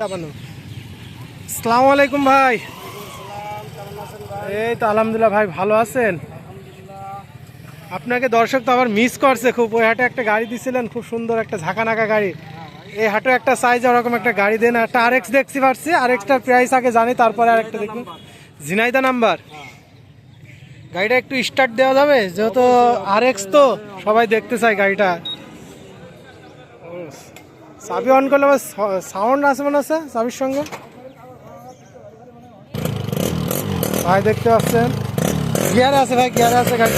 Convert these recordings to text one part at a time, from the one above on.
আসসালামু আলাইকুম ভাই। এই তো আলহামদুলিল্লাহ ভাই, ভালো আছেন? আপনাকে দর্শক তো আবার মিস করছে, খুব ওই হাটে একটা গাড়ি দিছিলেন, খুব সুন্দর একটা ঝাঁকানাকা গাড়ি। এই হাটে একটা সাইজ ওরকম একটা গাড়ি দেন একটা আর এক্স দেখছি পারছি আর এক্সটার প্রাইস আগে জানি, তারপরে আর একটা দেখুন। ঝিনাইদা নাম্বার। গাড়িটা একটু স্টার্ট দেওয়া যাবে, যেহেতু আর এক্স তো, সবাই দেখতে চায় গাড়িটা। চাবি অন করলে সাউন্ড আছে মনে আছে চাবির সঙ্গে। ভাই, দেখতে পাচ্ছেন। গিয়ারে আছে ভাই গিয়ারে আছে গাড়ি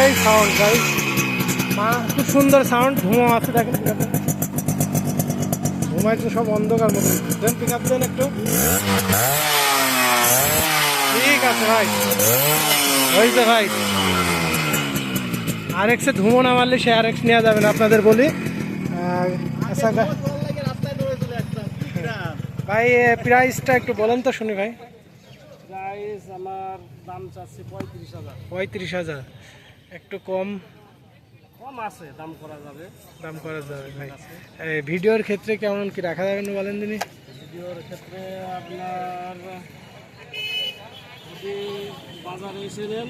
এই সাউন্ড ভাই। মা, খুব সুন্দর সাউন্ড ধুমো আছে, দেখেন। ঘুমাই তো সব অন্ধকার মতো দেন পিক আপ দেন একটু। ঠিক আছে, ভাই। হয়েছে, ভাই। আর এক্সে ধুমো না মারলে সে আর এক্স নেওয়া যাবে না আপনাদের বলি। আচ্ছা ভাই প্রাইসটা একটু বলেন তো শুনি ভাই। প্রাইস আমার দাম চাচ্ছি পঁয়ত্রিশ হাজার। পঁয়ত্রিশ হাজার। একটু কম। কম আছে দাম করা যাবে। দাম করা যাবে ভাই। ভিডিওর ক্ষেত্রে কেমন কি রাখা যাবে না বলেন দিনই ভিডিওর ক্ষেত্রে আপনার যদি বাজারে এসে নেন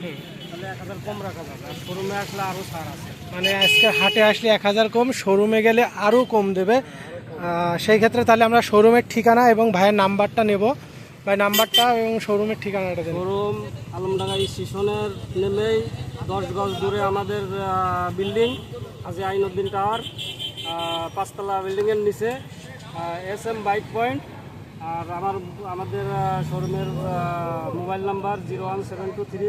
তাহলে এক হাজার কম রাখা যাবে। আর শোরুমে আসলে আরও ছাড় আছে। মানে আজকে হাটে আসলে এক হাজার কম শোরুমে গেলে আরও কম দেবে। সেই ক্ষেত্রে তাহলে আমরা শোরুমের ঠিকানা এবং ভাইয়ের নাম্বারটা নেব। ভাই নাম্বারটা এবং শোরুমের ঠিকানাটা দেবো শোরুম আলমডাঙ্গা স্টেশনের নেমেই দশ গজ দূরে আমাদের বিল্ডিং আজি আইনুদ্দিন টাওয়ার পাঁচতলা বিল্ডিংয়ের নিচে এস এম বাইক পয়েন্ট আর আমার আমাদের শোরুমের mobile number zero one seven two three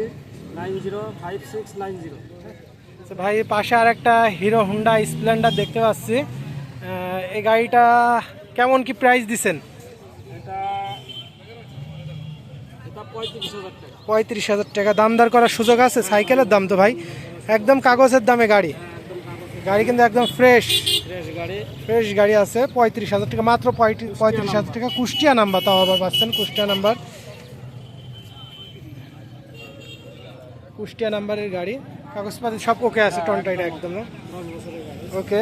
তো ভাই পাশে আর একটা হিরো হুন্ডা স্প্লেন্ডার দেখতে পাচ্ছি। এই গাড়িটা কেমন কি প্রাইস এটা পঁয়ত্রিশ হাজার টাকা। দাম দর করার সুযোগ আছে? সাইকেলের দাম তো ভাই। একদম কাগজের দামে গাড়ি। গাড়ি কিন্তু একদম ফ্রেশ ফ্রেশ গাড়ি। ফ্রেশ গাড়ি আছে পঁয়ত্রিশ হাজার টাকা। মাত্র পঁয়ত্রিশ হাজার টাকা। কুষ্টিয়া নাম্বার তাও আবার পাচ্ছেন কুষ্টিয়া নাম্বার। কুষ্টিয়া নাম্বারের গাড়ি। কাগজপাতি সব ওকে আছে টনটাইটা একদম। ওকে।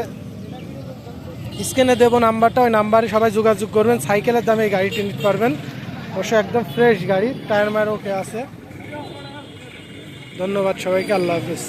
স্ক্রিনে দেবো নাম্বারটা, ওই নাম্বারে সবাই যোগাযোগ করবেন। সাইকেলের দামে এই গাড়িটি নিতে পারবেন। অবশ্যই একদম ফ্রেশ গাড়ি, টায়ার মায়ের ওকে আছে। ধন্যবাদ সবাইকে, আল্লাহ হাফিজ।